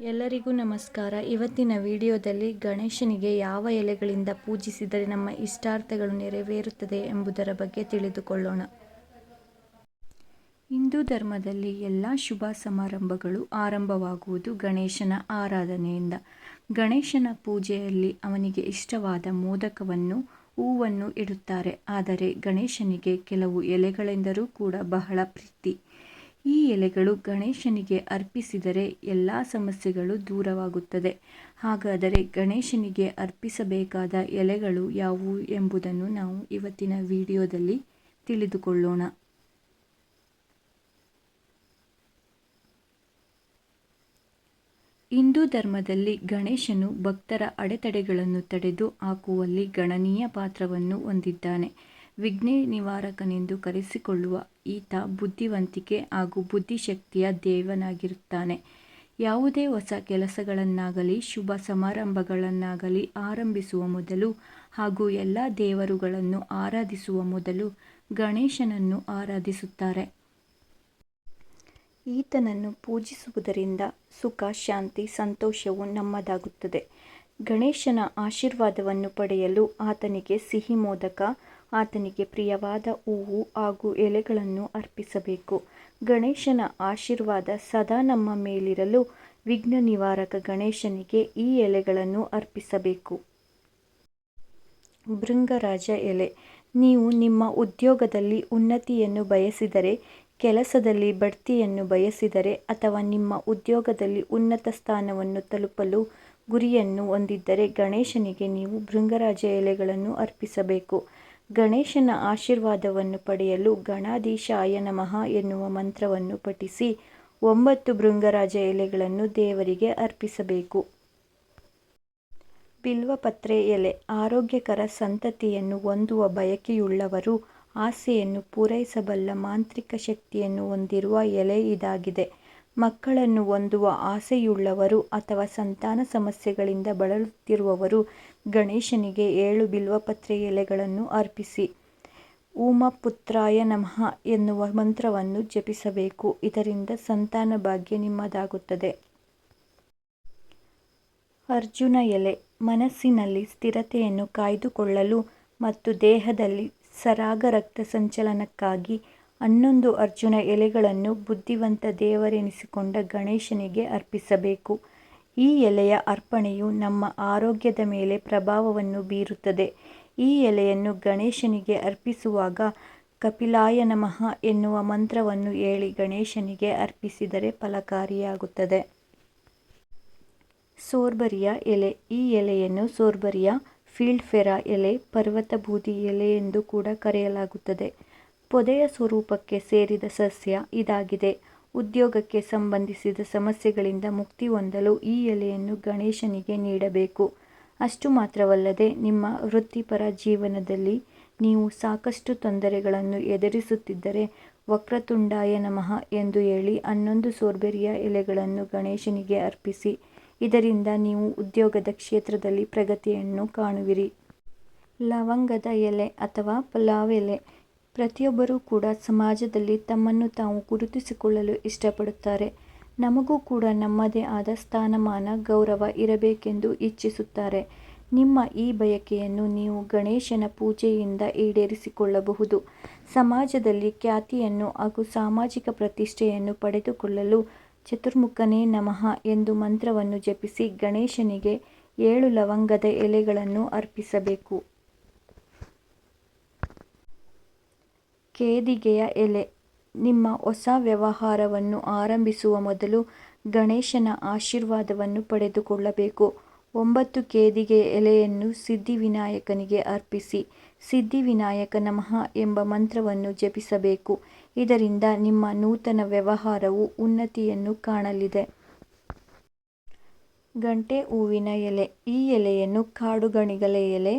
ಎಲ್ಲರಿಗೂ ನಮಸ್ಕಾರ. ಇವತ್ತಿನ ವಿಡಿಯೋದಲ್ಲಿ ಗಣೇಶನಿಗೆ ಯಾವ ಎಲೆಗಳಿಂದ ಪೂಜಿಸಿದರೆ ನಮ್ಮ ಇಷ್ಟಾರ್ಥಗಳು ನೆರವೇರುತ್ತದೆ ಎಂಬುದರ ಬಗ್ಗೆ ತಿಳಿದುಕೊಳ್ಳೋಣ. ಹಿಂದೂ ಧರ್ಮದಲ್ಲಿ ಎಲ್ಲ ಶುಭ ಸಮಾರಂಭಗಳು ಆರಂಭವಾಗುವುದು ಗಣೇಶನ ಆರಾಧನೆಯಿಂದ. ಗಣೇಶನ ಪೂಜೆಯಲ್ಲಿ ಅವನಿಗೆ ಇಷ್ಟವಾದ ಮೋದಕವನ್ನು, ಹೂವನ್ನು ಇಡುತ್ತಾರೆ. ಆದರೆ ಗಣೇಶನಿಗೆ ಕೆಲವು ಎಲೆಗಳೆಂದರೂ ಕೂಡ ಬಹಳ ಪ್ರೀತಿ. ಈ ಎಲೆಗಳು ಗಣೇಶನಿಗೆ ಅರ್ಪಿಸಿದರೆ ಎಲ್ಲ ಸಮಸ್ಯೆಗಳು ದೂರವಾಗುತ್ತದೆ. ಹಾಗಾದರೆ ಗಣೇಶನಿಗೆ ಅರ್ಪಿಸಬೇಕಾದ ಎಲೆಗಳು ಯಾವುವು ಎಂಬುದನ್ನು ನಾವು ಇವತ್ತಿನ ವಿಡಿಯೋದಲ್ಲಿ ತಿಳಿದುಕೊಳ್ಳೋಣ. ಹಿಂದೂ ಧರ್ಮದಲ್ಲಿ ಗಣೇಶನು ಭಕ್ತರ ಅಡೆತಡೆಗಳನ್ನು ತಡೆದು ಹಾಕುವಲ್ಲಿ ಗಣನೀಯ ಪಾತ್ರವನ್ನು ಹೊಂದಿದ್ದಾನೆ. ವಿಘ್ನ ನಿವಾರಕನೆಂದು ಕರೆಸಿಕೊಳ್ಳುವ ಈತ ಬುದ್ಧಿವಂತಿಕೆ ಹಾಗೂ ಬುದ್ಧಿಶಕ್ತಿಯ ದೇವನಾಗಿರುತ್ತಾನೆ. ಯಾವುದೇ ಹೊಸ ಕೆಲಸಗಳನ್ನಾಗಲಿ, ಶುಭ ಸಮಾರಂಭಗಳನ್ನಾಗಲಿ ಆರಂಭಿಸುವ ಮೊದಲು ಹಾಗೂ ಎಲ್ಲ ದೇವರುಗಳನ್ನು ಆರಾಧಿಸುವ ಮೊದಲು ಗಣೇಶನನ್ನು ಆರಾಧಿಸುತ್ತಾರೆ. ಈತನನ್ನು ಪೂಜಿಸುವುದರಿಂದ ಸುಖ, ಶಾಂತಿ, ಸಂತೋಷವು ನಮ್ಮದಾಗುತ್ತದೆ. ಗಣೇಶನ ಆಶೀರ್ವಾದವನ್ನು ಪಡೆಯಲು ಆತನಿಗೆ ಸಿಹಿ ಮೋದಕ ಆತನಿಗೆ ಪ್ರಿಯವಾದ ಹೂವು ಹಾಗೂ ಎಲೆಗಳನ್ನು ಅರ್ಪಿಸಬೇಕು. ಗಣೇಶನ ಆಶೀರ್ವಾದ ಸದಾ ನಮ್ಮ ಮೇಲಿರಲು. ವಿಘ್ನ ನಿವಾರಕ ಗಣೇಶನಿಗೆ ಈ ಎಲೆಗಳನ್ನು ಅರ್ಪಿಸಬೇಕು. ಭೃಂಗರಾಜ ಎಲೆ, ನೀವು ನಿಮ್ಮ ಉದ್ಯೋಗದಲ್ಲಿ ಉನ್ನತಿಯನ್ನು ಬಯಸಿದರೆ, ಕೆಲಸದಲ್ಲಿ ಬಡ್ತಿಯನ್ನು ಬಯಸಿದರೆ ಅಥವಾ ನಿಮ್ಮ ಉದ್ಯೋಗದಲ್ಲಿ ಉನ್ನತ ಸ್ಥಾನವನ್ನು ತಲುಪಲು ಗುರಿಯನ್ನು ಹೊಂದಿದ್ದರೆ ಗಣೇಶನಿಗೆ ನೀವು ಭೃಂಗರಾಜ ಎಲೆಗಳನ್ನು ಅರ್ಪಿಸಬೇಕು. ಗಣೇಶನ ಆಶೀರ್ವಾದವನ್ನು ಪಡೆಯಲು ಗಣಾಧೀಶಾಯ ನಮಃ ಎನ್ನುವ ಮಂತ್ರವನ್ನು ಪಠಿಸಿ ಒಂಬತ್ತು ಭೃಂಗರಾಜ ಎಲೆಗಳನ್ನು ದೇವರಿಗೆ ಅರ್ಪಿಸಬೇಕು. ಬಿಲ್ವಪತ್ರೆ ಎಲೆ ಆರೋಗ್ಯಕರ ಸಂತತಿಯನ್ನು ಹೊಂದುವ ಬಯಕೆಯುಳ್ಳವರು ಆಸೆಯನ್ನು ಪೂರೈಸಬಲ್ಲ ಮಾಂತ್ರಿಕ ಶಕ್ತಿಯನ್ನು ಹೊಂದಿರುವ ಎಲೆ ಇದಾಗಿದೆ. ಮಕ್ಕಳನ್ನು ಹೊಂದುವ ಆಸೆಯುಳ್ಳವರು ಅಥವಾ ಸಂತಾನ ಸಮಸ್ಯೆಗಳಿಂದ ಬಳಲುತ್ತಿರುವವರು ಗಣೇಶನಿಗೆ ಏಳು ಬಿಲ್ವಪತ್ರೆ ಎಲೆಗಳನ್ನು ಅರ್ಪಿಸಿ, ಉಮಪುತ್ರಾಯ ನಮಃ ಎನ್ನುವ ಮಂತ್ರವನ್ನು ಜಪಿಸಬೇಕು. ಇದರಿಂದ ಸಂತಾನ ಭಾಗ್ಯ ನಿಮ್ಮದಾಗುತ್ತದೆ. ಅರ್ಜುನ ಎಲೆ, ಮನಸ್ಸಿನಲ್ಲಿ ಸ್ಥಿರತೆಯನ್ನು ಕಾಯ್ದುಕೊಳ್ಳಲು ಮತ್ತು ದೇಹದಲ್ಲಿ ಸರಾಗ ರಕ್ತ ಸಂಚಲನಕ್ಕಾಗಿ ಹನ್ನೊಂದು ಅರ್ಜುನ ಎಲೆಗಳನ್ನು ಬುದ್ಧಿವಂತ ದೇವರೆನಿಸಿಕೊಂಡ ಗಣೇಶನಿಗೆ ಅರ್ಪಿಸಬೇಕು. ಈ ಎಲೆಯ ಅರ್ಪಣೆಯು ನಮ್ಮ ಆರೋಗ್ಯದ ಮೇಲೆ ಪ್ರಭಾವವನ್ನು ಬೀರುತ್ತದೆ. ಈ ಎಲೆಯನ್ನು ಗಣೇಶನಿಗೆ ಅರ್ಪಿಸುವಾಗ ಕಪಿಲಾಯ ನಮಃ ಎನ್ನುವ ಮಂತ್ರವನ್ನು ಹೇಳಿ ಗಣೇಶನಿಗೆ ಅರ್ಪಿಸಿದರೆ ಫಲಕಾರಿಯಾಗುತ್ತದೆ. ಸೋರ್ಬರಿಯ ಎಲೆ. ಈ ಎಲೆಯನ್ನು ಸೋರ್ಬರಿಯ ಫೀಲ್ಡ್ ಫೆರಾ ಎಲೆ ಪರ್ವತ ಬೂದಿ ಎಲೆ ಎಂದು ಕೂಡ ಕರೆಯಲಾಗುತ್ತದೆ. ಪೊದೆಯ ಸ್ವರೂಪಕ್ಕೆ ಸೇರಿದ ಸಸ್ಯ ಇದಾಗಿದೆ. ಉದ್ಯೋಗಕ್ಕೆ ಸಂಬಂಧಿಸಿದ ಸಮಸ್ಯೆಗಳಿಂದ ಮುಕ್ತಿ ಹೊಂದಲು ಈ ಎಲೆಯನ್ನು ಗಣೇಶನಿಗೆ ನೀಡಬೇಕು. ಅಷ್ಟು ಮಾತ್ರವಲ್ಲದೆ ನಿಮ್ಮ ವೃತ್ತಿಪರ ಜೀವನದಲ್ಲಿ ನೀವು ಸಾಕಷ್ಟು ತೊಂದರೆಗಳನ್ನು ಎದುರಿಸುತ್ತಿದ್ದರೆ ವಕ್ರತುಂಡಾಯ ನಮಃ ಎಂದು ಹೇಳಿ ಹನ್ನೊಂದು ಸೋರ್ಬೆರಿಯ ಎಲೆಗಳನ್ನು ಗಣೇಶನಿಗೆ ಅರ್ಪಿಸಿ, ಇದರಿಂದ ನೀವು ಉದ್ಯೋಗದ ಕ್ಷೇತ್ರದಲ್ಲಿ ಪ್ರಗತಿಯನ್ನು ಕಾಣುವಿರಿ. ಲವಂಗದ ಎಲೆ ಅಥವಾ ಪಲಾವ್ ಎಲೆ ಪ್ರತಿಯೊಬ್ಬರೂ ಕೂಡ ಸಮಾಜದಲ್ಲಿ ತಮ್ಮನ್ನು ತಾವು ಗುರುತಿಸಿಕೊಳ್ಳಲು ಇಷ್ಟಪಡುತ್ತಾರೆ. ನಮಗೂ ಕೂಡ ನಮ್ಮದೇ ಆದ ಸ್ಥಾನಮಾನ, ಗೌರವ ಇರಬೇಕೆಂದು ಇಚ್ಛಿಸುತ್ತಾರೆ. ನಿಮ್ಮ ಈ ಬಯಕೆಯನ್ನು ನೀವು ಗಣೇಶನ ಪೂಜೆಯಿಂದ ಈಡೇರಿಸಿಕೊಳ್ಳಬಹುದು. ಸಮಾಜದಲ್ಲಿ ಖ್ಯಾತಿಯನ್ನು ಹಾಗೂ ಸಾಮಾಜಿಕ ಪ್ರತಿಷ್ಠೆಯನ್ನು ಪಡೆದುಕೊಳ್ಳಲು ಚತುರ್ಮುಖನೇ ನಮಃ ಎಂದು ಮಂತ್ರವನ್ನು ಜಪಿಸಿ ಗಣೇಶನಿಗೆ ಏಳು ಲವಂಗದ ಎಲೆಗಳನ್ನು ಅರ್ಪಿಸಬೇಕು. ಕೇದಿಗೆಯ ಎಲೆ. ನಿಮ್ಮ ಹೊಸ ವ್ಯವಹಾರವನ್ನು ಆರಂಭಿಸುವ ಮೊದಲು ಗಣೇಶನ ಆಶೀರ್ವಾದವನ್ನು ಪಡೆದುಕೊಳ್ಳಬೇಕು. ಒಂಬತ್ತು ಕೇದಿಗೆ ಎಲೆಯನ್ನು ಸಿದ್ಧಿವಿನಾಯಕನಿಗೆ ಅರ್ಪಿಸಿ. ಸಿದ್ಧಿವಿನಾಯಕ ನಮಃ ಎಂಬ ಮಂತ್ರವನ್ನು ಜಪಿಸಬೇಕು. ಇದರಿಂದ ನಿಮ್ಮ ನೂತನ ವ್ಯವಹಾರವು ಉನ್ನತಿಯನ್ನು ಕಾಣಲಿದೆ. ಗಂಟೆ ಹೂವಿನ ಎಲೆ. ಈ ಎಲೆಯನ್ನು ಕಾಡುಗಣಿಗಲ ಎಲೆ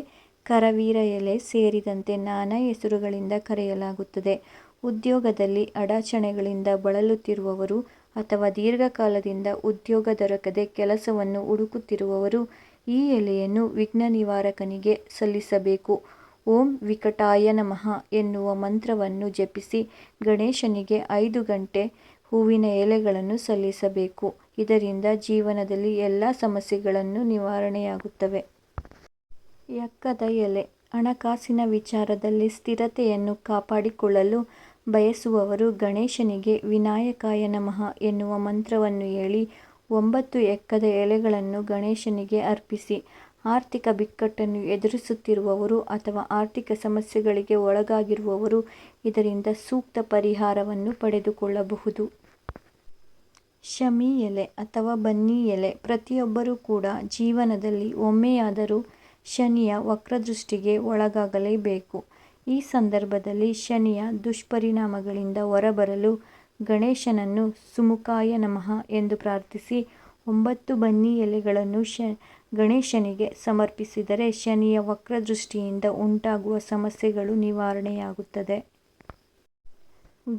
ಕರವೀರ ಎಲೆ ಸೇರಿದಂತೆ ನಾನಾ ಹೆಸರುಗಳಿಂದ ಕರೆಯಲಾಗುತ್ತದೆ. ಉದ್ಯೋಗದಲ್ಲಿ ಅಡಚಣೆಗಳಿಂದ ಬಳಲುತ್ತಿರುವವರು ಅಥವಾ ದೀರ್ಘಕಾಲದಿಂದ ಉದ್ಯೋಗ ದೊರಕದೆ ಕೆಲಸವನ್ನು ಹುಡುಕುತ್ತಿರುವವರು ಈ ಎಲೆಯನ್ನು ವಿಘ್ನ ನಿವಾರಕನಿಗೆ ಸಲ್ಲಿಸಬೇಕು. ಓಂ ವಿಕಟಾಯ ನಮಃ ಎನ್ನುವ ಮಂತ್ರವನ್ನು ಜಪಿಸಿ ಗಣೇಶನಿಗೆ ಐದು ಗಂಟೆ ಹೂವಿನ ಎಲೆಗಳನ್ನು ಸಲ್ಲಿಸಬೇಕು. ಇದರಿಂದ ಜೀವನದಲ್ಲಿ ಎಲ್ಲ ಸಮಸ್ಯೆಗಳನ್ನು ನಿವಾರಣೆಯಾಗುತ್ತವೆ. ಯಕ್ಕದ ಎಲೆ. ಹಣಕಾಸಿನ ವಿಚಾರದಲ್ಲಿ ಸ್ಥಿರತೆಯನ್ನು ಕಾಪಾಡಿಕೊಳ್ಳಲು ಬಯಸುವವರು ಗಣೇಶನಿಗೆ ವಿನಾಯಕಾಯ ನಮಃ ಎನ್ನುವ ಮಂತ್ರವನ್ನು ಹೇಳಿ ಒಂಬತ್ತು ಎಕ್ಕದ ಎಲೆಗಳನ್ನು ಗಣೇಶನಿಗೆ ಅರ್ಪಿಸಿ, ಆರ್ಥಿಕ ಬಿಕ್ಕಟ್ಟನ್ನು ಎದುರಿಸುತ್ತಿರುವವರು ಅಥವಾ ಆರ್ಥಿಕ ಸಮಸ್ಯೆಗಳಿಗೆ ಒಳಗಾಗಿರುವವರು ಇದರಿಂದ ಸೂಕ್ತ ಪರಿಹಾರವನ್ನು ಪಡೆದುಕೊಳ್ಳಬಹುದು. ಶಮಿ ಎಲೆ ಅಥವಾ ಬನ್ನಿ ಎಲೆ ಪ್ರತಿಯೊಬ್ಬರೂ ಕೂಡ ಜೀವನದಲ್ಲಿ ಒಮ್ಮೆಯಾದರೂ ಶನಿಯ ವಕ್ರದೃಷ್ಟಿಗೆ ಒಳಗಾಗಲೇಬೇಕು. ಈ ಸಂದರ್ಭದಲ್ಲಿ ಶನಿಯ ದುಷ್ಪರಿಣಾಮಗಳಿಂದ ಹೊರಬರಲು ಗಣೇಶನನ್ನು ಸುಮುಖಾಯ ನಮಃ ಎಂದು ಪ್ರಾರ್ಥಿಸಿ, ಒಂಬತ್ತು ಬನ್ನಿ ಎಲೆಗಳನ್ನು ಶ, ಗಣೇಶನಿಗೆ ಸಮರ್ಪಿಸಿದರೆ ಶನಿಯ ವಕ್ರದೃಷ್ಟಿಯಿಂದ ಉಂಟಾಗುವ ಸಮಸ್ಯೆಗಳು ನಿವಾರಣೆಯಾಗುತ್ತದೆ.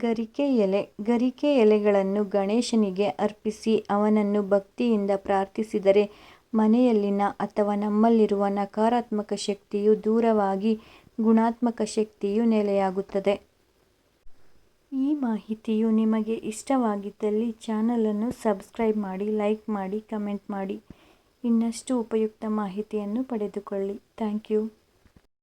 ಗರಿಕೆ ಎಲೆ, ಗರಿಕೆ ಎಲೆಗಳನ್ನು ಗಣೇಶನಿಗೆ ಅರ್ಪಿಸಿ ಅವನನ್ನು ಭಕ್ತಿಯಿಂದ ಪ್ರಾರ್ಥಿಸಿದರೆ ಮನೆಯಲ್ಲಿನ ಅಥವಾ ನಮ್ಮಲ್ಲಿರುವ ನಕಾರಾತ್ಮಕ ಶಕ್ತಿಯು ದೂರವಾಗಿ ಗುಣಾತ್ಮಕ ಶಕ್ತಿಯು ನೆಲೆಯಾಗುತ್ತದೆ. ಈ ಮಾಹಿತಿಯು ನಿಮಗೆ ಇಷ್ಟವಾಗಿದ್ದಲ್ಲಿ ಚಾನಲನ್ನು ಸಬ್ಸ್ಕ್ರೈಬ್ ಮಾಡಿ, ಲೈಕ್ ಮಾಡಿ, ಕಮೆಂಟ್ ಮಾಡಿ. ಇನ್ನಷ್ಟು ಉಪಯುಕ್ತ ಮಾಹಿತಿಯನ್ನು ಪಡೆದುಕೊಳ್ಳಿ. Thank you.